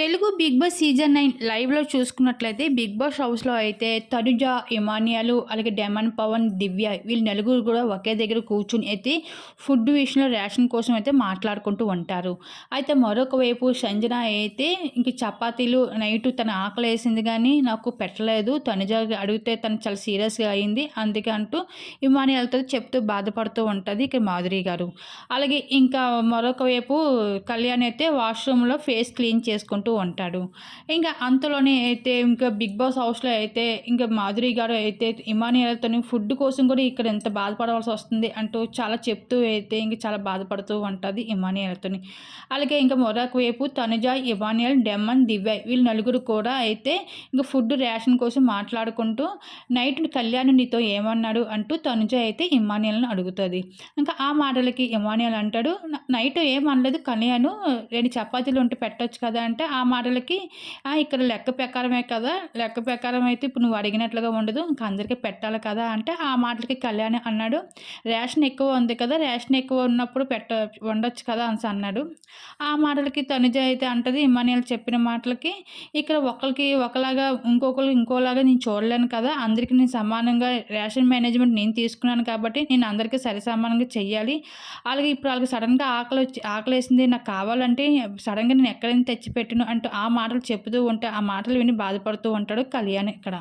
Telugu Bigg Boss season nine లైవ్లో చూసుకున్నట్లయితే big boss హౌస్లో అయితే తనుజ ఇమానియాలు అలాగే డెమన్ పవన్ దివ్య వీళ్ళు నలుగురు కూడా ఒకే దగ్గర కూర్చుని అయితే ఫుడ్ విషయంలో రేషన్ కోసం అయితే మాట్లాడుకుంటూ ఉంటారు. అయితే మరొక వైపు సంజన అయితే ఇంక చపాతీలు నైట్ తన ఆకలి వేసింది కానీ నాకు పెట్టలేదు. తనుజ అడిగితే తను చాలా సీరియస్గా అయింది. అందుకే అంటూ ఇమానియాలతో చెప్తూ బాధపడుతూ ఉంటుంది ఇక్కడ మాధురి గారు. అలాగే ఇంకా మరొక వైపు కళ్యాణ్ అయితే వాష్రూమ్లో ఫేస్ క్లీన్ చేసుకుంటూ చేసుకుంటూ ఉంటాడు. ఇంకా అంతలోనే అయితే ఇంకా బిగ్ బాస్ హౌస్లో అయితే ఇంకా మాధురి గారు అయితే ఇమానియాలతో ఫుడ్ కోసం కూడా ఇక్కడ ఎంత బాధపడవలసి వస్తుంది అంటూ చాలా చెప్తూ అయితే ఇంకా చాలా బాధపడుతూ ఉంటుంది ఇమానియాలతో అలాగే ఇంకా మరొక వైపు తనుజ ఇమానియల్ డెమన్ దివ్య వీళ్ళు నలుగురు కూడా అయితే ఇంకా ఫుడ్ రేషన్ కోసం మాట్లాడుకుంటూ నైట్ కళ్యాణ్ నీతో ఏమన్నాడు అంటూ తనుజ అయితే ఇమానియల్ని అడుగుతుంది. ఇంకా ఆ మాటలకి ఇమానియల్ అంటాడు నైట్ ఏమనలేదు కళ్యాణ్ రెండు చపాతీలు ఉంటే పెట్టవచ్చు కదా అంటే ఆ ఆ మాటలకి ఇక్కడ లెక్క ప్రకారమే కదా లెక్క ప్రకారం అయితే ఇప్పుడు నువ్వు అడిగినట్లుగా ఉండదు ఇంకా అందరికీ పెట్టాలి కదా అంటే ఆ మాటలకి కళ్యాణ్ అన్నాడు. రేషన్ ఎక్కువ ఉంది కదా రేషన్ ఎక్కువ ఉన్నప్పుడు పెట్ట ఉండొచ్చు కదా అని అన్నాడు. ఆ మాటలకి తనుజ అయితే అంటది ఇమానియల్ చెప్పిన మాటలకి ఇక్కడ ఒకరికి ఒకలాగా ఇంకొకరు ఇంకోలాగా నేను చూడలేను కదా అందరికీ నేను సమానంగా రేషన్ మేనేజ్మెంట్ నేను తీసుకున్నాను కాబట్టి నేను అందరికీ సరి సమానంగా చెయ్యాలి. అలాగే ఇప్పుడు వాళ్ళకి సడన్గా ఆకలి వచ్చి ఆకలి వేసింది నాకు కావాలంటే సడన్గా నేను ఎక్కడైనా తెచ్చిపెట్టిన అంటూ ఆ మాటలు చెబుతూ ఉంటే ఆ మాటలు విని బాధపడుతూ ఉంటాడు కళ్యాణ్ ఇక్కడ.